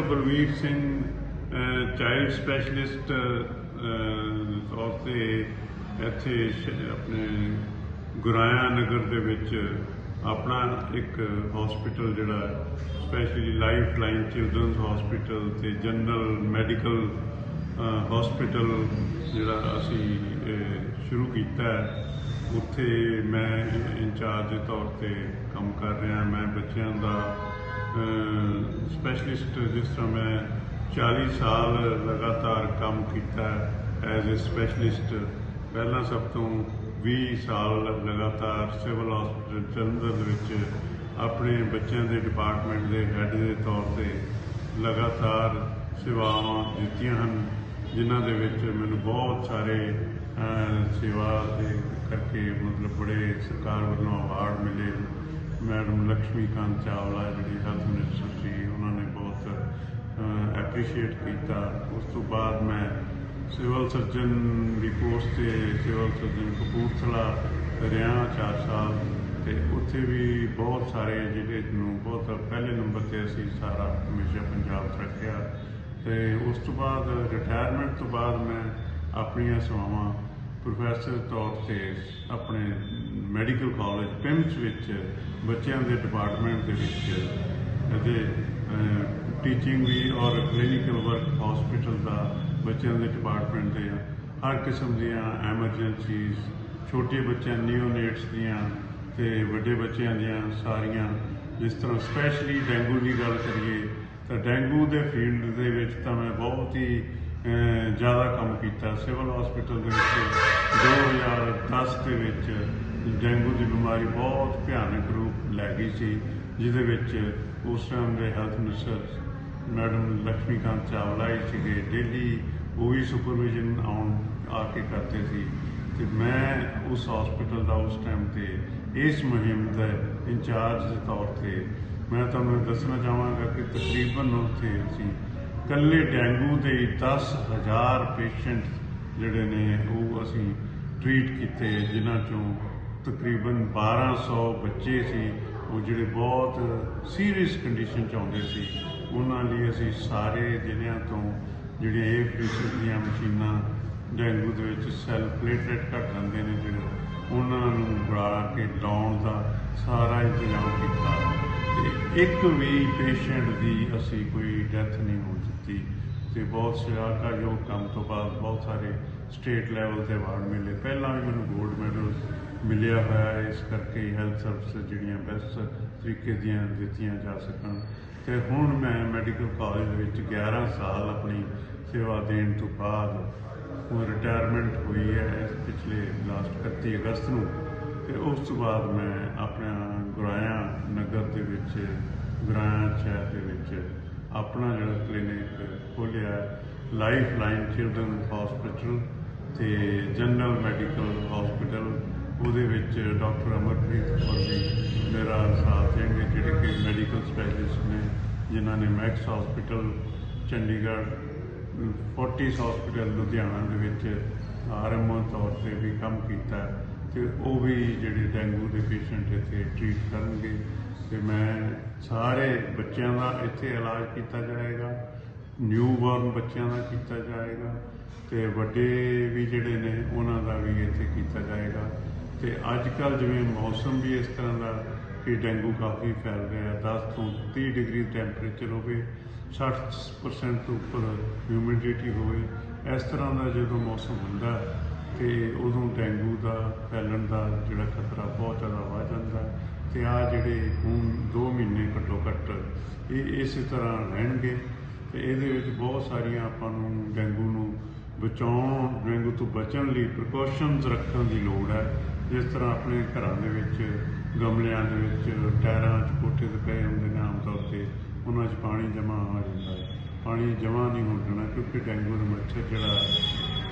Doctor Balvir Singh child specialist ਤੌਰ ਤੇ ਇੱਥੇ ਆਪਣੇ ਗੁਰਾਇਆ ਨਗਰ ਦੇ ਵਿੱਚ, ਆਪਣਾ ਇੱਕ ਹਸਪੀਟਲ ਜਿਹੜਾ specially life line children's hospital ਤੇ ਜਨਰਲ ਮੈਡੀਕਲ ਹਸਪੀਟਲ ਜਿਹੜਾ ਅਸੀਂ ਸ਼ੁਰੂ ਕੀਤਾ ਹੈ। ਉੱਥੇ ਮੈਂ ਇੰਚਾਰਜ ਦੇ ਤੌਰ ਤੇ ਕੰਮ ਕਰ ਰਿਹਾ। ਮੈਂ ਬੱਚਿਆਂ ਦਾ ਸਪੈਸ਼ਲਿਸਟ ਜਿਸ ਤਰ੍ਹਾਂ ਮੈਂ 40 ਸਾਲ ਲਗਾਤਾਰ ਕੰਮ ਕੀਤਾ ਐਜ਼ ਅ ਸਪੈਸ਼ਲਿਸਟ ਪਹਿਲਾਂ ਸਭ ਤੋਂ 20 ਸਾਲ ਲਗਾਤਾਰ ਸਿਵਲ ਹਸਪੀਟਲ ਜਲੰਧਰ ਦੇ ਵਿੱਚ ਆਪਣੇ ਬੱਚਿਆਂ ਦੇ ਡਿਪਾਰਟਮੈਂਟ ਦੇ ਹੈੱਡ ਦੇ ਤੌਰ ਤੇ ਲਗਾਤਾਰ ਸੇਵਾਵਾਂ ਦਿੱਤੀਆਂ ਹਨ, ਜਿਨ੍ਹਾਂ ਦੇ ਵਿੱਚ ਮੈਨੂੰ ਬਹੁਤ ਸਾਰੇ ਸੇਵਾ ਦੇ ਕਰਕੇ ਮਤਲਬ ਬੜੇ ਸਰਕਾਰ ਵੱਲੋਂ ਅਵਾਰਡ ਮਿਲੇ। ਮੈਡਮ ਲక్ష్ਮੀ ਕਾਂਤ ਚਾਵਲਾ ਜਿਹੜੀ ਹੈਲਥ ਮਿਨਿਸਟਰ ਸੀ, ਉਹਨਾਂ ਨੇ ਬਹੁਤ ਐਪਰੀਸ਼ੀਏਟ ਕੀਤਾ। ਉਸ ਤੋਂ ਬਾਅਦ ਮੈਂ ਸਿਵਲ ਸਰਜਨ ਦੀ ਪੋਸਟ ਤੇ ਸਿਵਲ ਸਰਜਨ ਕਪੂਰਥਲਾ ਰਿਹਾ 4 ਸਾਲ ਤੇ ਉੱਥੇ ਵੀ ਬਹੁਤ ਸਾਰੇ ਜਿਹੜੇ ਨੂੰ ਬਹੁਤ ਪਹਿਲੇ ਨੰਬਰ ਤੇ ਅਸੀਂ ਸਾਰਾ ਹਮੇਸ਼ਾ ਪੰਜਾਬ 'ਚ ਰੱਖਿਆ। ਤੇ ਉਸ ਤੋਂ ਬਾਅਦ ਰਿਟਾਇਰਮੈਂਟ ਤੋਂ ਬਾਅਦ ਮੈਂ ਆਪਣੀਆਂ ਸੇਵਾਵਾਂ ਪ੍ਰੋਫੈਸਰ ਤੌਰ ਤੇ ਆਪਣੇ ਮੈਡੀਕਲ ਕਾਲਜ ਪਿੰਮਸ ਵਿੱਚ ਬੱਚਿਆਂ ਦੇ ਡਿਪਾਰਟਮੈਂਟ ਦੇ ਵਿੱਚ ਅਤੇ ਟੀਚਿੰਗ ਵੀ ਔਰ ਕਲੀਨਿਕਲ ਵਰਕ ਹਸਪੀਟਲ ਦਾ ਬੱਚਿਆਂ ਦੇ ਡਿਪਾਰਟਮੈਂਟ ਦੇ ਹਰ ਕਿਸਮ ਦੀਆਂ ਐਮਰਜੈਂਸੀਜ਼ ਛੋਟੇ ਬੱਚਿਆਂ ਨਿਓਨੇਟਸ ਦੀਆਂ ਤੇ ਵੱਡੇ ਬੱਚਿਆਂ ਦੀਆਂ ਸਾਰੀਆਂ, ਜਿਸ ਤਰ੍ਹਾਂ ਸਪੈਸ਼ਲੀ ਡੈਂਗੂ ਦੀ ਗੱਲ ਕਰੀਏ, ਤਾਂ ਡੈਂਗੂ ਦੇ ਫੀਲਡ ਦੇ ਵਿੱਚ ਤਾਂ ਮੈਂ ਬਹੁਤ ਹੀ ਜ਼ਿਆਦਾ ਕੰਮ ਕੀਤਾ। ਸਿਵਲ ਹਸਪੀਟਲ ਦੇ ਵਿੱਚ 2010 ਦੇ ਵਿੱਚ ਡੈਂਗੂ ਦੀ ਬਿਮਾਰੀ ਬਹੁਤ ਭਿਆਨਕ ਰੂਪ ਲੈ ਗਈ ਸੀ, ਜਿਹਦੇ ਵਿੱਚ ਉਸ ਟਾਈਮ ਦੇ health minister madam Lakshmi Chawla ਹੀ ਸੀਗੇ। ਡੇਲੀ ਉਹ ਵੀ ਸੁਪਰਵਿਜ਼ਨ ਆਉਣ ਆ ਕੇ ਕਰਦੇ ਸੀ। ਤੇ ਮੈਂ ਉਸ ਹਸਪੀਟਲ ਦਾ ਉਸ ਟਾਈਮ ਤੇ ਇਸ ਮੁਹਿੰਮ ਦਾ ਇੰਚਾਰਜ ਦੇ ਤੌਰ ਤੇ ਮੈਂ ਤੁਹਾਨੂੰ ਦੱਸਣਾ ਚਾਹਾਂਗਾ ਕਿ ਤਕਰੀਬਨ ਉੱਥੇ ਅਸੀਂ ਕੱਲੇ ਡੈਂਗੂ ਦੇ 10000 ਪੇਸ਼ੈਂਟ ਜਿਹੜੇ ਨੇ ਉਹ ਅਸੀਂ ਟ੍ਰੀਟ ਕੀਤੇ ਜਿਨ੍ਹਾਂ ਚੋਂ ਤਕਰੀਬਨ 1200 ਬੱਚੇ ਸੀ। ਉਹ ਜਿਹੜੇ ਬਹੁਤ ਸੀਰੀਅਸ ਕੰਡੀਸ਼ਨ ਚ ਆਉਂਦੇ ਸੀ, ਉਹਨਾਂ ਲਈ ਅਸੀਂ ਸਾਰੇ ਜ਼ਿਲ੍ਹਿਆਂ ਤੋਂ ਜਿਹੜੀਆਂ ਇਹ ਫੀਸਦ ਦੀਆਂ ਮਸ਼ੀਨਾਂ ਡੈਂਗੂ ਦੇ ਵਿੱਚ ਸੈੱਲ ਪਲੇਟਲੇਟ ਘਟ ਜਾਂਦੇ ਨੇ, ਜਿਹੜੇ ਉਹਨਾਂ ਨੂੰ ਬੁਲਾ ਕੇ ਲਾਉਣ ਦਾ ਸਾਰਾ ਇੰਤਜ਼ਾਮ ਕੀਤਾ। ਤੇ ਇੱਕ ਵੀ ਪੇਸ਼ੈਂਟ ਦੀ ਅਸੀਂ ਕੋਈ ਡੈਥ ਨਹੀਂ ਹੋਣ ਦਿੱਤੀ ਤੇ ਬਹੁਤ ਸ਼ਲਾਘਾਯੋਗ ਕੰਮ ਤੋਂ ਬਾਅਦ ਬਹੁਤ ਸਾਰੇ ਸਟੇਟ ਲੈਵਲ ਤੇ ਅਵਾਰਡ ਮਿਲੇ। ਪਹਿਲਾਂ ਵੀ ਮੈਨੂੰ 골ਡ ਮੈਡਲ ਮਿਲਿਆ ਹੋਇਆ ਇਸ ਕਰਕੇ ਹੈਲਥ ਸਰਵਿਸ ਜਿਹੜੀਆਂ ਬੈਸਟ ਤਰੀਕੇ ਦੀਆਂ ਦਿੱਤੀਆਂ ਜਾ ਸਕਣ। ਤੇ ਹੁਣ ਮੈਂ ਮੈਡੀਕਲ ਕਾਲਜ ਦੇ ਵਿੱਚ 11 ਸਾਲ ਆਪਣੀ ਸੇਵਾ ਦੇਣ ਤੋਂ ਬਾਅਦ ਹੁਣ ਰਿਟਾਇਰਮੈਂਟ ਹੋਈ ਹੈ, ਇਸ ਪਿਛਲੇ ਲਾਸਟ 31 ਅਗਸਤ ਨੂੰ। ਤੇ ਉਸ ਤੋਂ ਬਾਅਦ ਮੈਂ ਆਪਣਾ ਗੁਰਾਇਆ ਨਗਰ ਦੇ ਵਿੱਚ, ਗੁਰਾਇਆ ਸ਼ਹਿਰ ਦੇ ਵਿੱਚ ਆਪਣਾ ਜਿਹੜਾ ਕਲੀਨਿਕ ਖੋਲ੍ਹਿਆ ਲਾਈਫ ਲਾਈਨ ਚਿਲਡਰਨ ਹਸਪੀਟਲ ਤੇ ਜਨਰਲ ਮੈਡੀਕਲ ਹਸਪੀਟਲ ਉਹਦੇ ਵਿੱਚ ਡਾਕਟਰ ਅਮਰਪ੍ਰੀਤ ਕੌਰ ਜੀ ਮੇਰਾ ਸਾਥ ਦੇਣਗੇ, ਜਿਹੜੇ ਕਿ ਮੈਡੀਕਲ ਸਪੈਸ਼ਲਿਸਟ ਨੇ, ਜਿਨ੍ਹਾਂ ਨੇ Max hospital Chandigarh Fortis hospital Ludhiana ਦੇ ਵਿੱਚ ਆਰਐਮਓ ਤੌਰ ਤੇ ਵੀ ਕੰਮ ਕੀਤਾ। ਤੇ ਉਹ ਵੀ ਜਿਹੜੇ ਡੈਂਗੂ ਦੇ ਪੇਸ਼ੈਂਟ ਇੱਥੇ ਟ੍ਰੀਟ ਕਰਨਗੇ ਤੇ ਮੈਂ ਸਾਰੇ ਬੱਚਿਆਂ ਦਾ ਇੱਥੇ ਇਲਾਜ ਕੀਤਾ ਜਾਏਗਾ ਨਿਊ ਬੋਰਨ ਬੱਚਿਆਂ ਦਾ ਕੀਤਾ ਜਾਏਗਾ ਤੇ ਵੱਡੇ ਵੀ ਜਿਹੜੇ ਨੇ ਉਹਨਾਂ ਦਾ ਵੀ ਇੱਥੇ ਕੀਤਾ ਜਾਏਗਾ। ਤੇ ਅੱਜ ਕੱਲ ਜਿਵੇਂ ਮੌਸਮ ਵੀ ਇਸ ਤਰ੍ਹਾਂ ਦਾ ਕਿ ਡੈਂਗੂ ਕਾਫੀ ਫੈਲ ਰਿਹਾ 10 ਤੋਂ 30 ਡਿਗਰੀ ਟੈਂਪਰੇਚਰ ਹੋਵੇ 60% ਤੋਂ ਉੱਪਰ ਹਿਊਮਿਡਿਟੀ ਹੋਵੇ, ਇਸ ਤਰ੍ਹਾਂ ਦਾ ਜਦੋਂ ਮੌਸਮ ਹੁੰਦਾ ਤੇ ਉਦੋਂ ਡੈਂਗੂ ਦਾ ਫੈਲਣ ਦਾ ਜਿਹੜਾ ਖਤਰਾ ਬਹੁਤ ਜ਼ਿਆਦਾ ਵੱਧ ਜਾਂਦਾ ਹੈ ਤੇ ਆ ਜਿਹੜੇ ਹੁਣ 2 ਮਹੀਨੇ ਘੱਟੋ ਘੱਟ ਇਹ ਇਸੇ ਤਰ੍ਹਾਂ ਰਹਿਣਗੇ ਤੇ ਇਹਦੇ ਵਿੱਚ ਬਹੁਤ ਸਾਰੀਆਂ ਆਪਾਂ ਨੂੰ ਡੈਂਗੂ ਨੂੰ ਬਚਾਉਣ, ਡੇਂਗੂ ਤੋਂ ਬਚਣ ਲਈ ਪ੍ਰੀਕਾਸ਼ਨਸ ਰੱਖਣ ਦੀ ਲੋੜ ਹੈ। ਜਿਸ ਤਰ੍ਹਾਂ ਆਪਣੇ ਘਰਾਂ ਦੇ ਵਿੱਚ, ਗਮਲਿਆਂ ਦੇ ਵਿੱਚ ਟਾਇਰਾਂ 'ਚ ਕੋਠੇ ਤੇ ਪਏ ਹੁੰਦੇ ਨੇ ਆਮ ਤੌਰ ਤੇ, ਉਹਨਾਂ 'ਚ ਪਾਣੀ ਜਮ੍ਹਾਂ ਹੋ ਜਾਂਦਾ ਹੈ। ਪਾਣੀ ਜਮ੍ਹਾਂ ਨਹੀਂ ਹੋਣ ਦੇਣਾ ਕਿਉਂਕਿ ਡੈਂਗੂ ਦਾ ਮੱਛਰ ਜਿਹੜਾ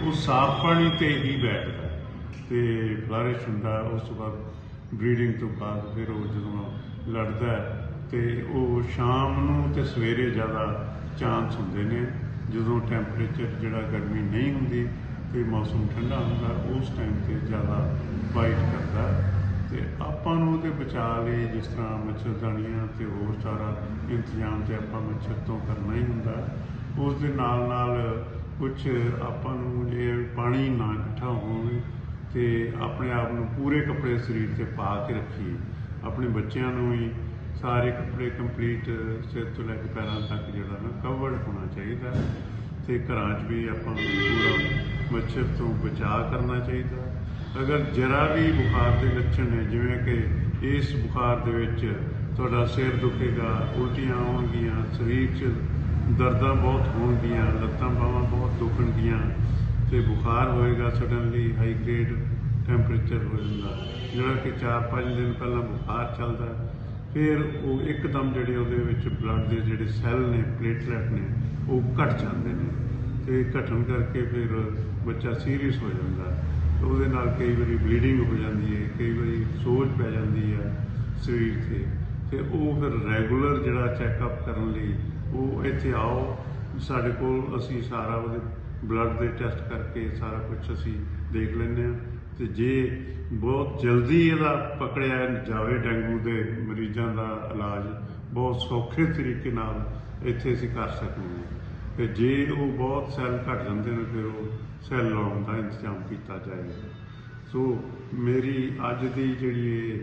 ਉਹ ਸਾਫ਼ ਪਾਣੀ ਤੇ ਹੀ ਬੈਠਦਾ ਹੈ ਤੇ ਫਲਰਿਸ਼ ਹੁੰਦਾ ਉਸ ਤੋਂ ਬਾਅਦ ਬਰੀਡਿੰਗ ਤੋਂ ਬਾਅਦ ਫਿਰ ਉਹ ਜਦੋਂ ਲੜਦਾ ਹੈ ਤੇ ਉਹ ਸ਼ਾਮ ਨੂੰ ਤੇ ਸਵੇਰੇ ਜ਼ਿਆਦਾ ਚਾਂਸ ਹੁੰਦੇ ਨੇ, ਜਦੋਂ ਟੈਂਪਰੇਚਰ ਜਿਹੜਾ ਗਰਮੀ ਨਹੀਂ ਹੁੰਦੀ ਤੇ ਮੌਸਮ ਠੰਡਾ ਹੁੰਦਾ, ਉਸ ਟਾਈਮ ਤੇ ਜ਼ਿਆਦਾ ਬਾਈਟ ਕਰਦਾ ਤੇ ਆਪਾਂ ਨੂੰ ਉਹਦੇ ਬਚਾਅ ਲਈ ਜਿਸ ਤਰ੍ਹਾਂ ਮੱਛਰਦਾਨੀਆਂ ਤੇ ਹੋਰ ਸਾਰਾ ਇੰਤਜ਼ਾਮ ਤੇ ਆਪਾਂ ਮੱਛਰ ਤੋਂ ਕਰਨਾ ਹੀ ਹੁੰਦਾ ਉਸ ਦੇ ਨਾਲ ਨਾਲ ਕੁਝ ਆਪਾਂ ਨੂੰ ਜੇ ਪਾਣੀ ਨਾ ਇਕੱਠਾ ਹੋਵੇ ਤੇ ਆਪਣੇ ਆਪ ਨੂੰ ਪੂਰੇ ਕੱਪੜੇ ਸਰੀਰ ਤੇ ਪਾ ਕੇ ਰੱਖੀਏ। ਆਪਣੇ ਬੱਚਿਆਂ ਨੂੰ ਵੀ ਸਾਰੇ ਕੱਪੜੇ ਕੰਪਲੀਟ ਸਿਰ ਤੋਂ ਲੈ ਕੇ ਪੈਰਾਂ ਤੱਕ ਜਿਹੜਾ ਨਾ ਕਵਰਡ ਹੋਣਾ ਚਾਹੀਦਾ ਹੈ ਤੇ ਘਰਾਂ 'ਚ ਵੀ ਆਪਾਂ ਨੂੰ ਪੂਰਾ ਮੱਛਰ ਤੋਂ ਬਚਾਅ ਕਰਨਾ ਚਾਹੀਦਾ। ਅਗਰ ਜਰਾ ਵੀ ਬੁਖਾਰ ਦੇ ਲੱਛਣ ਨੇ, ਜਿਵੇਂ ਕਿ ਇਸ ਬੁਖਾਰ ਦੇ ਵਿੱਚ ਤੁਹਾਡਾ ਸਿਰ ਦੁਖੇਗਾ, ਉਲਟੀਆਂ ਆਉਣਗੀਆਂ ਸਰੀਰ 'ਚ ਦਰਦਾਂ ਬਹੁਤ ਹੋਣਗੀਆਂ, ਲੱਤਾਂ ਬਾਹਾਂ ਬਹੁਤ ਦੁਖਣਗੀਆਂ ਤੇ ਬੁਖਾਰ ਹੋਏਗਾ ਸਡਨਲੀ ਹਾਈ ਗ੍ਰੇਡ ਟੈਂਪਰੇਚਰ ਹੋ ਜਾਂਦਾ। ਜਿਹੜਾ ਕਿ 4-5 ਦਿਨ ਪਹਿਲਾਂ ਬੁਖਾਰ ਚੱਲਦਾ ਫਿਰ ਉਹ ਇੱਕਦਮ ਜਿਹੜੇ ਉਹਦੇ ਵਿੱਚ ਬਲੱਡ ਦੇ ਜਿਹੜੇ ਸੈੱਲ ਨੇ ਪਲੇਟਲੈਟ ਨੇ, ਉਹ ਘਟ ਜਾਂਦੇ ਨੇ ਤੇ ਘਟਣ ਕਰਕੇ ਫਿਰ ਬੱਚਾ ਸੀਰੀਅਸ ਹੋ ਜਾਂਦਾ। ਤੇ ਉਹਦੇ ਨਾਲ ਕਈ ਵਾਰੀ ਬਲੀਡਿੰਗ ਹੋ ਜਾਂਦੀ ਹੈ, ਕਈ ਵਾਰੀ ਸੋਜ ਪੈ ਜਾਂਦੀ ਹੈ ਸਰੀਰ ਤੇ। ਤੇ ਉਹ ਫਿਰ ਰੈਗੂਲਰ ਜਿਹੜਾ ਚੈੱਕਅਪ ਕਰਨ ਲਈ ਉਹ ਇੱਥੇ ਆਓ, ਸਾਡੇ ਕੋਲ ਅਸੀਂ ਸਾਰਾ ਉਹਦੇ ਬਲੱਡ ਦੇ ਟੈਸਟ ਕਰਕੇ ਸਾਰਾ ਕੁਝ ਅਸੀਂ ਦੇਖ ਲੈਂਦੇ ਹਾਂ। ਤੇ ਜੇ ਬਹੁਤ ਜਲਦੀ ਇਹਦਾ ਪਕੜਿਆ ਜਾਵੇ ਡੈਂਗੂ ਦੇ ਮਰੀਜ਼ਾਂ ਦਾ ਇਲਾਜ, ਬਹੁਤ ਸੌਖੇ ਤਰੀਕੇ ਨਾਲ ਇੱਥੇ ਅਸੀਂ ਕਰ ਸਕਦੇ ਹਾਂ। ਤੇ ਜੇ ਉਹ ਬਹੁਤ ਸੈੱਲ ਘਟ ਜਾਂਦੇ ਨੇ, ਫਿਰ ਉਹ ਸੈੱਲ ਲਾਉਣ ਦਾ ਇੰਤਜ਼ਾਮ ਕੀਤਾ ਜਾਏਗਾ। ਸੋ ਮੇਰੀ ਅੱਜ ਦੀ ਜਿਹੜੀ ਇਹ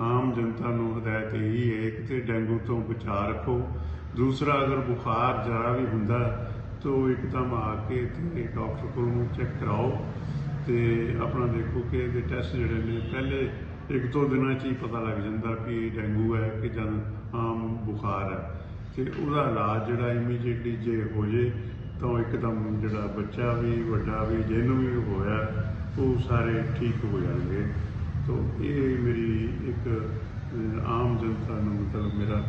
ਆਮ ਜਨਤਾ ਨੂੰ ਹਦਾਇਤ ਇਹੀ ਹੈ ਕਿ ਤੇ ਤੋਂ ਬਚਾਅ ਰੱਖੋ ਦੂਸਰਾ ਅਗਰ ਬੁਖਾਰ ਜਰਾ ਵੀ ਹੁੰਦਾ ਤਾਂ ਇੱਕਦਮ ਆ ਕੇ ਤੇ ਡਾਕਟਰ ਕੋਲ ਚੈੱਕ ਕਰਾਓ ਤੇ ਆਪਣਾ ਦੇਖੋ ਕਿ ਇਹਦੇ ਟੈਸਟ ਜਿਹੜੇ ਨੇ, ਪਹਿਲੇ ਇੱਕ ਦੋ ਦਿਨਾਂ 'ਚ ਹੀ ਪਤਾ ਲੱਗ ਜਾਂਦਾ ਕਿ ਡੈਂਗੂ ਹੈ ਕਿ ਜਾਂ ਆਮ ਬੁਖਾਰ ਹੈ। ਤੇ ਉਹਦਾ ਇਲਾਜ ਜਿਹੜਾ ਇਮੀਡੀਏਟਲੀ ਜੇ ਹੋ ਜੇ, ਤਾਂ ਇੱਕਦਮ ਜਿਹੜਾ ਬੱਚਾ ਵੀ, ਵੱਡਾ ਵੀ, ਜਿਹਨੂੰ ਵੀ ਹੋਇਆ, ਉਹ ਸਾਰੇ ਠੀਕ ਹੋ ਜਾਣਗੇ। ਤੋ ਇਹ ਮੇਰੀ ਇੱਕ ਆਮ ਜਨਤਾ ਨੂੰ ਮਤਲਬ ਮੇਰਾ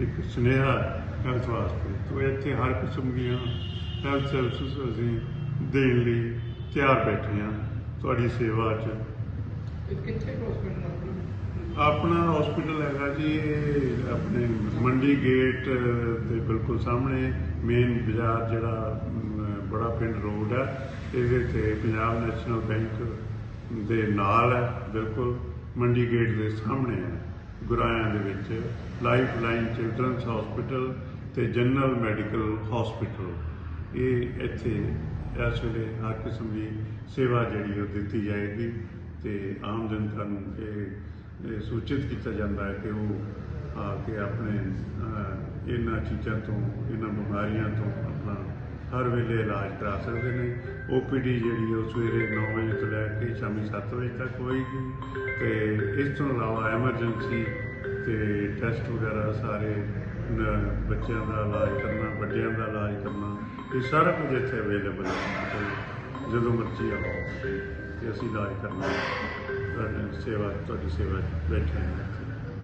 ਇੱਕ ਸੁਨੇਹਾ ਹੈਲਥ ਵਾਸਤੇ। ਤੋ ਇੱਥੇ ਹਰ ਕਿਸਮ ਦੀਆਂ ਹੈਲਥ ਸਰਵਿਸਿਜ਼ ਅਸੀਂ ਦੇਣ ਲਈ ਤਿਆਰ ਬੈਠੇ ਹਾਂ ਤੁਹਾਡੀ ਸੇਵਾ 'ਚ। ਇਹ ਕਿੱਥੇ ਹਸਪੀਟਲ ਆਪਣਾ? ਹਸਪੀਟਲ ਹੈਗਾ ਜੀ ਆਪਣੇ ਮੰਡੀ ਗੇਟ ਦੇ ਬਿਲਕੁਲ ਸਾਹਮਣੇ ਮੇਨ ਬਾਜ਼ਾਰ ਜਿਹੜਾ ਬੜਾ ਪਿੰਡ ਰੋਡ ਹੈ ਇਹਦੇ ਤੇ ਪੰਜਾਬ ਨੈਸ਼ਨਲ ਬੈਂਕ ਦੇ ਨਾਲ ਹੈ ਬਿਲਕੁਲ ਮੰਡੀ ਗੇਟ ਦੇ ਸਾਹਮਣੇ ਹੈ। ਗੁਰਾਇਆਂ ਦੇ ਵਿੱਚ ਲਾਈਫ ਲਾਈਨ ਚਿਲਡਰਨਸ ਹਸਪੀਟਲ ਤੇ ਜਨਰਲ ਮੈਡੀਕਲ ਹਸਪੀਟਲ। ਇਹ ਇੱਥੇ ਇਸ ਵੇਲੇ ਹਰ ਕਿਸਮ ਦੀ ਸੇਵਾ ਜਿਹੜੀ ਉਹ ਦਿੱਤੀ ਜਾਏਗੀ ਤੇ ਆਮ ਜਨਤਾ ਨੂੰ ਇਹ ਸੂਚਿਤ ਕੀਤਾ ਜਾਂਦਾ ਹੈ ਕਿ ਉਹ ਆ ਕੇ ਆਪਣੇ ਇਹਨਾਂ ਚੀਜ਼ਾਂ ਤੋਂ, ਇਹਨਾਂ ਬਿਮਾਰੀਆਂ ਤੋਂ ਆਪਣਾ ਹਰ ਵੇਲੇ ਇਲਾਜ ਕਰਾ ਸਕਦੇ ਨੇ। ਓਪੀਡੀ ਜਿਹੜੀ ਉਹ ਸਵੇਰੇ 9 ਵਜੇ ਤੋਂ ਲੈ ਕੇ ਸ਼ਾਮੀ 7 ਵਜੇ ਤੱਕ ਹੋਏਗੀ ਤੇ ਇਸ ਤੋਂ ਇਲਾਵਾ ਐਮਰਜੈਂਸੀ ਤੇ ਟੈਸਟ ਵਗੈਰਾ ਸਾਰੇ ਬੱਚਿਆਂ ਦਾ ਇਲਾਜ ਕਰਨਾ, ਵੱਡਿਆਂ ਦਾ ਇਲਾਜ ਕਰਨਾ, ਇਹ ਸਾਰਾ ਕੁਝ ਇੱਥੇ ਅਵੇਲੇਬਲ ਹੈ। ਜਦੋਂ ਮਰਜ਼ੀ ਆਓ, ਤੇ ਅਸੀਂ ਇਲਾਜ ਕਰਨਾ। ਤੁਹਾਡੀ ਸੇਵਾ ਤੁਹਾਡੀ ਸੇਵਾ 'ਚ ਬੈਠੇ ਹਾਂ।